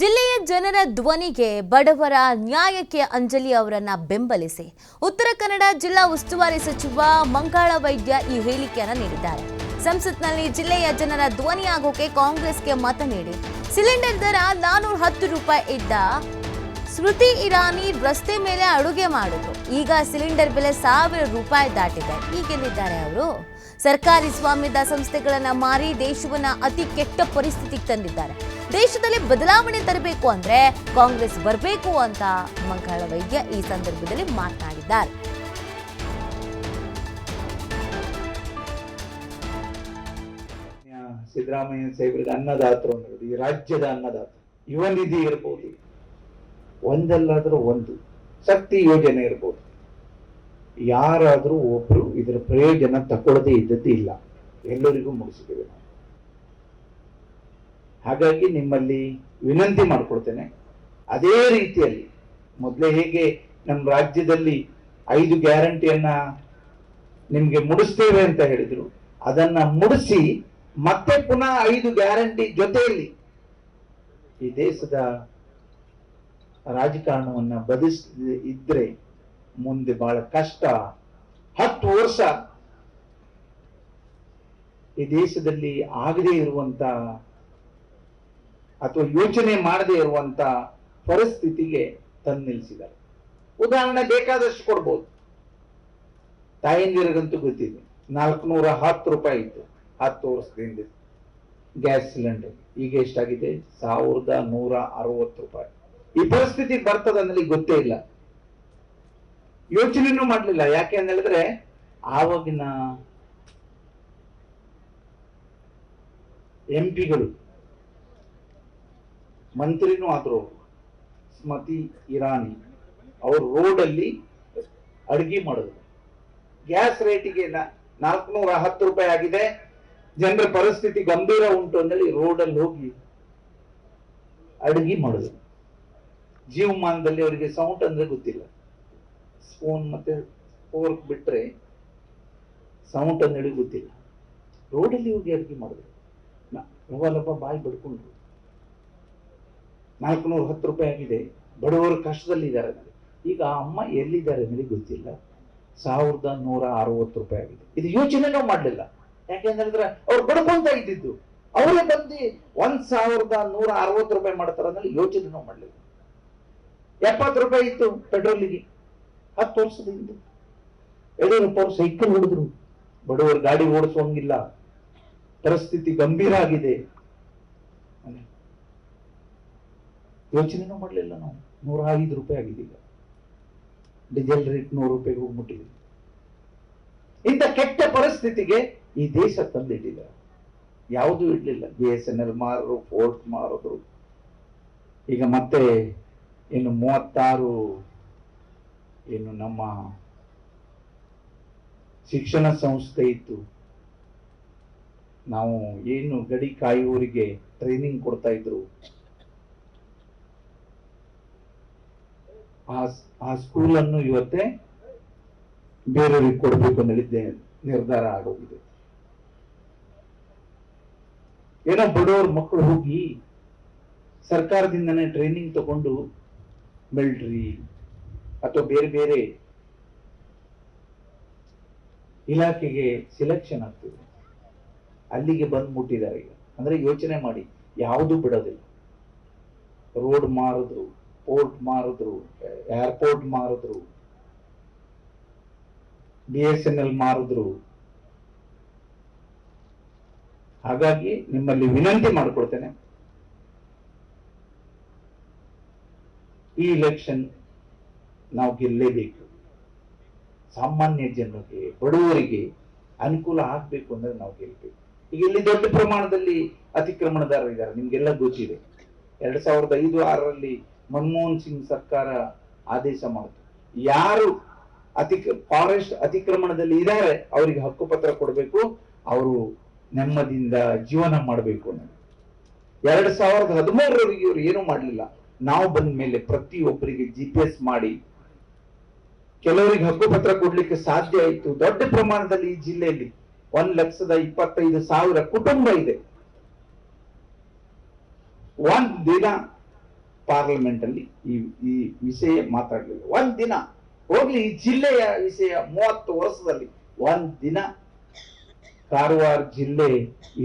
ಜಿಲ್ಲೆಯ ಜನರ ಧ್ವನಿಗೆ ಬಡವರ ನ್ಯಾಯಕ್ಕೆ ಅಂಜಲಿ ಅವರನ್ನ ಬೆಂಬಲಿಸಿ ಉತ್ತರ ಕನ್ನಡ ಜಿಲ್ಲಾ ಉಸ್ತುವಾರಿ ಸಚಿವ ಮಂಗಾಳ ವೈದ್ಯ ಈ ಹೇಳಿಕೆಯನ್ನು ನೀಡಿದ್ದಾರೆ. ಸಂಸತ್ನಲ್ಲಿ ಜಿಲ್ಲೆಯ ಜನರ ಧ್ವನಿಯಾಗೋಕೆ ಕಾಂಗ್ರೆಸ್ಗೆ ಮತ ನೀಡಿ ಸಿಲಿಂಡರ್ ದರ ನಾನೂರ ಹತ್ತು ರೂಪಾಯಿ ಇದ್ದ ಸ್ಮೃತಿ ಇರಾನಿ ರಸ್ತೆ ಮೇಲೆ ಅಡುಗೆ ಮಾಡಿದ್ರು. ಈಗ ಸಿಲಿಂಡರ್ ಬೆಲೆ ಸಾವಿರ ರೂಪಾಯಿ ದಾಟಿದೆ. ಈಗೆಲ್ಲಿದ್ದಾರೆ ಅವರು? ಸರ್ಕಾರಿ ಸ್ವಾಮ್ಯದ ಸಂಸ್ಥೆಗಳನ್ನ ಮಾರಿ ದೇಶವನ್ನ ಅತಿ ಕೆಟ್ಟ ಪರಿಸ್ಥಿತಿಗೆ ತಂದಿದ್ದಾರೆ. ದೇಶದಲ್ಲಿ ಬದಲಾವಣೆ ತರಬೇಕು ಅಂದ್ರೆ ಕಾಂಗ್ರೆಸ್ ಬರಬೇಕು ಅಂತ ಮಂಗಳ ವೈದ್ಯ ಈ ಸಂದರ್ಭದಲ್ಲಿ ಮಾತನಾಡಿದ್ದಾರೆ. ಸಿದ್ದರಾಮಯ್ಯ ಸಾಹೇಬ್ರಿಗೆ ಅನ್ನದಾತರು ಅನ್ನೋದು, ಈ ರಾಜ್ಯದ ಅನ್ನದಾತ ಯುವ ನಿಧಿ ಇರ್ಬೋದು, ಒಂದಲ್ಲಾದ್ರೂ ಒಂದು ಶಕ್ತಿ ಯೋಜನೆ ಇರ್ಬೋದು, ಯಾರಾದ್ರೂ ಒಬ್ರು ಇದರ ಪ್ರಯೋಜನ ತಗೊಳ್ಳದೇ ಇದ್ದದ್ದು ಇಲ್ಲ ಎಲ್ಲರಿಗೂ ಮುಗಿಸಿದ್ದೇವೆ ಹಾಗಾಗಿ ನಿಮ್ಮಲ್ಲಿ ವಿನಂತಿ ಮಾಡ್ಕೊಳ್ತೇನೆ ಅದೇ ರೀತಿಯಲ್ಲಿ ಮೊದಲೇ ಹೇಗೆ ನಮ್ಮ ರಾಜ್ಯದಲ್ಲಿ ಐದು ಗ್ಯಾರಂಟಿಯನ್ನ ನಿಮಗೆ ಮುಡಿಸ್ತೇವೆ ಅಂತ ಹೇಳಿದ್ರು, ಅದನ್ನ ಮುಡಿಸಿ ಮತ್ತೆ ಪುನಃ ಐದು ಗ್ಯಾರಂಟಿ ಜೊತೆಯಲ್ಲಿ ಈ ದೇಶದ ರಾಜಕಾರಣವನ್ನ ಬದಿಸ ಇದ್ರೆ ಮುಂದೆ ಬಹಳ ಕಷ್ಟ. ಹತ್ತು ವರ್ಷ ಈ ದೇಶದಲ್ಲಿ ಆಗದೇ ಇರುವಂತ ಅಥವಾ ಯೋಚನೆ ಮಾಡದೇ ಇರುವಂತ ಪರಿಸ್ಥಿತಿಗೆ ತಂದು ನಿಲ್ಲಿಸಿದ್ದಾರೆ ಉದಾಹರಣೆ ಬೇಕಾದಷ್ಟು ಕೊಡ್ಬೋದು. ತಾಯಂದಿರಿಗಂತೂ ಗೊತ್ತಿದೆ, ನಾಲ್ಕುನೂರ ಹತ್ತು ರೂಪಾಯಿ ಇತ್ತು, ಹತ್ತು ವರ್ಷದಿಂದ. ಗ್ಯಾಸ್ ಸಿಲಿಂಡರ್, ಈಗ ಎಷ್ಟಾಗಿದೆ? ಸಾವಿರದ ನೂರ ಅರವತ್ತು ರೂಪಾಯಿ. ಈ ಪರಿಸ್ಥಿತಿ ಬರ್ತದೆ ಅನ್ನಲಿ ಗೊತ್ತೇ ಇಲ್ಲ. ಯೋಚನೆನೂ ಮಾಡಲಿಲ್ಲ, ಯಾಕೆ ಅಂತ ಹೇಳಿದ್ರೆ, ಆವಾಗಿನ ಎಂ ಪಿಗಳು ಮಂತ್ರಿನೂ ಆದ್ರು. ಸ್ಮತಿ ಇರಾನಿ, ಅವರು ರೋಡಲ್ಲಿ ಅಡಿಗೆ ಮಾಡಿದ್ರು. ಗ್ಯಾಸ್ ರೇಟಿಗೆ ನಾಲ್ಕುನೂರ ಹತ್ತು ರೂಪಾಯಿ ಆಗಿದೆ. ಜನರ ಪರಿಸ್ಥಿತಿ ಗಂಭೀರ ಉಂಟು ಅಂದೇಳಿ ರೋಡಲ್ಲಿ ಹೋಗಿ ಅಡಿಗೆ ಮಾಡಿದ್ರು. ಜೀವಮಾನದಲ್ಲಿ ಅವರಿಗೆ ಸೌಂಡ್ ಅಂದ್ರೆ ಗೊತ್ತಿಲ್ಲ. ಸ್ಪೂನ್ ಮತ್ತೆ ಫೋರ್ಕ್ ಬಿಟ್ರೆ ಸೌಂಡ್ ಅಂದೇಳಿ ಗೊತ್ತಿಲ್ಲ. ರೋಡಲ್ಲಿ ಹೋಗಿ ಅಡಿಗೆ ಮಾಡಿದ್ರು. ಒಬ್ಬ ಬಾಯಿ ಬಡ್ಕೊಂಡ್ರು. ನಾಲ್ಕುನೂರ ಹತ್ತು ರೂಪಾಯಿ ಆಗಿದೆ. ಬಡವರು ಕಷ್ಟದಲ್ಲಿದ್ದಾರೆ ಈಗ ಅಮ್ಮ ಎಲ್ಲಿದ್ದಾರೆ ನನಗೆ ಗೊತ್ತಿಲ್ಲ. ಸಾವಿರದ ನೂರ ಅರವತ್ತು ರೂಪಾಯಿ ಆಗಿದೆ. ಇದು ಯೋಚನೆನೂ ಮಾಡಲಿಲ್ಲ. ಯಾಕೆಂದ್ರೆ ಅವ್ರು ಬಡ್ಕೊಂತ ಇದ್ದಿದ್ದು. ಅವರೇ ಬಂದು ಒಂದ್ ಸಾವಿರದ ನೂರ ಅರವತ್ತು ರೂಪಾಯಿ ಮಾಡ್ತಾರ ಅಂದ್ರೆ ಯೋಚನೆನೂ ಮಾಡಲಿಲ್ಲ. ಎಪ್ಪತ್ತು ರೂಪಾಯಿ ಇತ್ತು ಪೆಟ್ರೋಲಿಗೆ. ಹತ್ತು ವರ್ಷದ ಹಿಂದೆ ಯಡಿಯೂರಪ್ಪ ಅವ್ರು ಸೈಕಲ್ ಹೊಡೆದ್ರು. ಬಡವರು ಗಾಡಿ ಓಡಿಸುವಂಗಿಲ್ಲ. ಪರಿಸ್ಥಿತಿ ಗಂಭೀರ ಆಗಿದೆ. ಯೋಚನೆನೂ ಮಾಡಲಿಲ್ಲ ನಾವು. ನೂರ ಐದು ರೂಪಾಯಿ ಆಗಿದ್ದೀಗ. ಡೀಸೆಲ್ ರೇಟ್ ನೂರು ರೂಪಾಯಿಗೆ ಹೋಗ್ಬಿಟ್ಟಿದೆ ಇಂಥ ಕೆಟ್ಟ ಪರಿಸ್ಥಿತಿಗೆ ಈ ದೇಶ ತಂದಿಟ್ಟಿದ್ದಾರೆ ಯಾವುದೂ ಇಡಲಿಲ್ಲ. ಬಿ ಎಸ್ ಎನ್ ಎಲ್ ಮಾರರು ಫೋರ್ಟ್ ಮಾರಿದ್ರು ಈಗ ಮತ್ತೆ ಇನ್ನು ಮೂವತ್ತಾರು ಏನು ನಮ್ಮ ಶಿಕ್ಷಣ ಸಂಸ್ಥೆ ಇತ್ತು. ನಾವು ಏನು ಗಡಿ ಕಾಯುವರಿಗೆ ಟ್ರೈನಿಂಗ್ ಕೊಡ್ತಾ ಇದ್ರು. ಆ ಸ್ಕೂಲನ್ನು ಇವತ್ತೇ ಬೇರೆಯವ್ರಿಗೆ ಕೊಡಬೇಕು ಅನ್ನಲಿದ್ದೆ ನಿರ್ಧಾರ ಆಗೋಗಿದೆ. ಏನೋ ಬಡವ್ರ ಮಕ್ಕಳು ಹೋಗಿ ಸರ್ಕಾರದಿಂದನೇ ಟ್ರೈನಿಂಗ್ ತಗೊಂಡು ಮಿಲ್ಟ್ರಿ ಅಥವಾ ಬೇರೆ ಬೇರೆ ಇಲಾಖೆಗೆ ಸಿಲೆಕ್ಷನ್ ಆಗ್ತಿದೆ. ಅಲ್ಲಿಗೆ ಬಂದ್ಬಿಟ್ಟಿದ್ದಾರೆ. ಈಗ ಅಂದ್ರೆ ಯೋಚನೆ ಮಾಡಿ, ಯಾವುದು ಬಿಡೋದಿಲ್ಲ. ರೋಡ್ ಮಾರಿದ್ರು. ಪೋರ್ಟ್ ಮಾರಿದ್ರು, ಏರ್ಪೋರ್ಟ್ ಮಾರಿದ್ರು ಬಿ ಎಸ್ ಎನ್ ಎಲ್ ಮಾರಿದ್ರು. ಹಾಗಾಗಿ ನಿಮ್ಮಲ್ಲಿ ವಿನಂತಿ ಮಾಡಿಕೊಡ್ತೇನೆ ಈ ಇಲೆಕ್ಷನ್ ನಾವು ಗೆಲ್ಲೇಬೇಕು ಸಾಮಾನ್ಯ ಜನರಿಗೆ, ಬಡವರಿಗೆ ಅನುಕೂಲ ಆಗಬೇಕು ಅಂದ್ರೆ ನಾವು ಗೆಲ್ಬೇಕು. ಈಗ ಇಲ್ಲಿ ದೊಡ್ಡ ಪ್ರಮಾಣದಲ್ಲಿ ಅತಿಕ್ರಮಣದಾರರಿದ್ದಾರೆ, ನಿಮ್ಗೆಲ್ಲ ಗೊತ್ತಿದೆ. ಎರಡ್ ಸಾವಿರದ ಐದು ಆರರಲ್ಲಿ ಮನಮೋಹನ್ ಸಿಂಗ್ ಸರ್ಕಾರ ಆದೇಶ ಮಾಡಿತು. ಯಾರು ಅತಿ ಫಾರೆಸ್ಟ್ ಅತಿಕ್ರಮಣದಲ್ಲಿ ಇದ್ದಾರೆ ಅವರಿಗೆ ಹಕ್ಕುಪತ್ರ ಕೊಡಬೇಕು, ಅವರು ನೆಮ್ಮದಿಯಿಂದ ಜೀವನ ಮಾಡಬೇಕು ಅನ್ನೋದು. ಎರಡ್ ಸಾವಿರದ ಹದಿಮೂರರವರೆಗೆ ಇವರು ಏನು ಮಾಡಲಿಲ್ಲ. ನಾವು ಬಂದ ಮೇಲೆ ಪ್ರತಿಯೊಬ್ಬರಿಗೆ ಜಿ ಪಿ ಎಸ್ ಮಾಡಿ, ಕೆಲವರಿಗೆ ಹಕ್ಕುಪತ್ರ ಕೊಡ್ಲಿಕ್ಕೆ ಸಾಧ್ಯ ಆಯಿತು ದೊಡ್ಡ ಪ್ರಮಾಣದಲ್ಲಿ ಈ ಜಿಲ್ಲೆಯಲ್ಲಿ ಒಂದ್ ಲಕ್ಷದ ಇಪ್ಪತ್ತೈದು ಸಾವಿರ ಕುಟುಂಬ ಇದೆ. ಒಂದ್ ದಿನ ಪಾರ್ಲಿಮೆಂಟ್ ಅಲ್ಲಿ ಈ ಈ ವಿಷಯ ಮಾತಾಡಲಿಲ್ಲ. ಒಂದ್ ದಿನ ಹೋಗ್ಲಿ, ಈ ಜಿಲ್ಲೆಯ ವಿಷಯ ಮೂವತ್ತು ವರ್ಷದಲ್ಲಿ ಒಂದ್ ದಿನ ಕಾರವಾರ ಜಿಲ್ಲೆ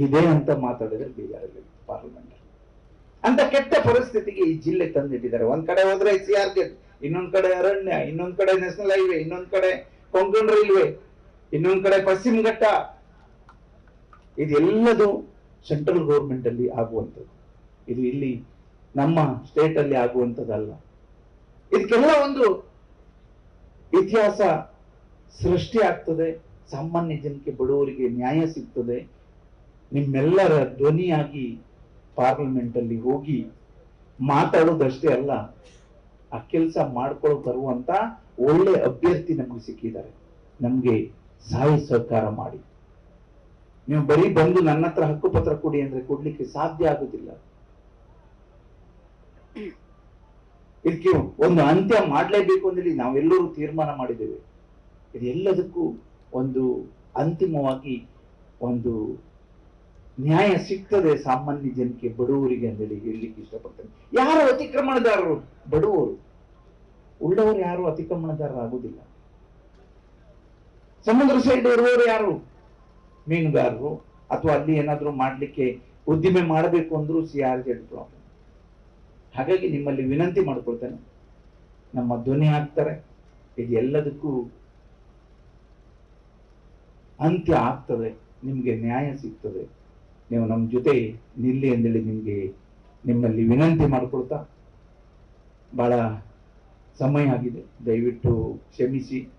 ಇದೆ ಅಂತ ಮಾತಾಡಿದ್ರೆ ಬೇಜಾರಿಲ್ಲ ಪಾರ್ಲಿಮೆಂಟ್ ಅಂತ ಕೆಟ್ಟ ಪರಿಸ್ಥಿತಿಗೆ ಈ ಜಿಲ್ಲೆ ತಂದಿಟ್ಟಿದ್ದಾರೆ. ಒಂದ್ ಕಡೆ ಹೋದ್ರೆ ಸಿ ಆರ್ ಕೆ ಇನ್ನೊಂದ್ ಕಡೆ ಅರಣ್ಯ, ಇನ್ನೊಂದ್ ಕಡೆ ನ್ಯಾಷನಲ್ ಹೈವೇ ಇನ್ನೊಂದ್ ಕಡೆ ಕೊಂಕಣ್ ರೈಲ್ವೆ ಇನ್ನೊಂದ್ ಕಡೆ ಪಶ್ಚಿಮ ಘಟ್ಟ. ಇದೆಲ್ಲದು ಸೆಂಟ್ರಲ್ ಗೌರ್ಮೆಂಟ್ ಅಲ್ಲಿ ಆಗುವಂಥದ್ದು. ಇದು ಇಲ್ಲಿ ನಮ್ಮ ಸ್ಟೇಟ್ ಅಲ್ಲಿ ಆಗುವಂಥದ್ದಲ್ಲ. ಇದಕ್ಕೆಲ್ಲ ಒಂದು ಇತಿಹಾಸ ಸೃಷ್ಟಿ ಆಗ್ತದೆ. ಸಾಮಾನ್ಯ ಜನಕ್ಕೆ ಬಡವರಿಗೆ ನ್ಯಾಯ ಸಿಗ್ತದೆ. ನಿಮ್ಮೆಲ್ಲರ ಧ್ವನಿಯಾಗಿ ಪಾರ್ಲಿಮೆಂಟಲ್ಲಿ ಹೋಗಿ ಮಾತಾಡೋದಷ್ಟೇ ಅಲ್ಲ, ಆ ಕೆಲಸ ಮಾಡ್ಕೊಳ್ಳೋ ತರುವಂತ ಒಳ್ಳೆ ಅಭ್ಯರ್ಥಿ ನಮ್ಗೆ ಸಿಕ್ಕಿದ್ದಾರೆ. ನಮ್ಗೆ ಸಹಾಯ ಸಹಕಾರ ಮಾಡಿ. ನೀವು ಬರೀ ಬಂದು ನನ್ನ ಹತ್ರ ಹಕ್ಕುಪತ್ರ ಕೊಡಿ ಅಂದ್ರೆ ಕೊಡ್ಲಿಕ್ಕೆ ಸಾಧ್ಯ ಆಗುದಿಲ್ಲ. ಇದಕ್ಕೆ ಒಂದು ಅಂತ್ಯ ಮಾಡಲೇಬೇಕು ಅಂತೇಳಿ ನಾವೆಲ್ಲರೂ ತೀರ್ಮಾನ ಮಾಡಿದ್ದೇವೆ. ಇದೆಲ್ಲದಕ್ಕೂ ಒಂದು ಅಂತಿಮವಾಗಿ ಒಂದು ನ್ಯಾಯ ಸಿಗ್ತದೆ ಸಾಮಾನ್ಯ ಜನಕ್ಕೆ, ಬಡವರಿಗೆ ಅಂತೇಳಿ ಹೇಳಲಿಕ್ಕೆ ಇಷ್ಟಪಡ್ತೇನೆ. ಯಾರು ಅತಿಕ್ರಮಣದಾರರು? ಬಡವರು. ಉಳ್ಳವರು ಯಾರು? ಅತಿಕ್ರಮಣದಾರರಾಗುವುದಿಲ್ಲ. ಸಮುದ್ರ ಸೈಡ್ ಇರುವವರು ಯಾರು? ಮೀನುಗಾರರು. ಅಥವಾ ಅಲ್ಲಿ ಏನಾದರೂ ಮಾಡ್ಲಿಕ್ಕೆ ಉದ್ದಿಮೆ ಮಾಡಬೇಕು ಅಂದ್ರೂ ಸಿ ಆರ್ ಜೆಡ್ ಪ್ರಾಬ್ಲಮ್ ಹಾಗಾಗಿ ನಿಮ್ಮಲ್ಲಿ ವಿನಂತಿ ಮಾಡಿಕೊಳ್ತೇನೆ. ನಮ್ಮ ಧ್ವನಿ ಹಾಕ್ತಾರೆ. ಇದು ಎಲ್ಲದಕ್ಕೂ ಅಂತ್ಯ ಆಗ್ತದೆ. ನಿಮಗೆ ನ್ಯಾಯ ಸಿಗ್ತದೆ. ನೀವು ನಮ್ಮ ಜೊತೆ ನಿಲ್ಲಿ ಅಂದೇಳಿ ನಿಮಗೆ ನಿಮ್ಮಲ್ಲಿ ವಿನಂತಿ ಮಾಡಿಕೊಳ್ತಾ ಬಹಳ ಸಮಯ ಆಗಿದೆ. ದಯವಿಟ್ಟು ಕ್ಷಮಿಸಿ.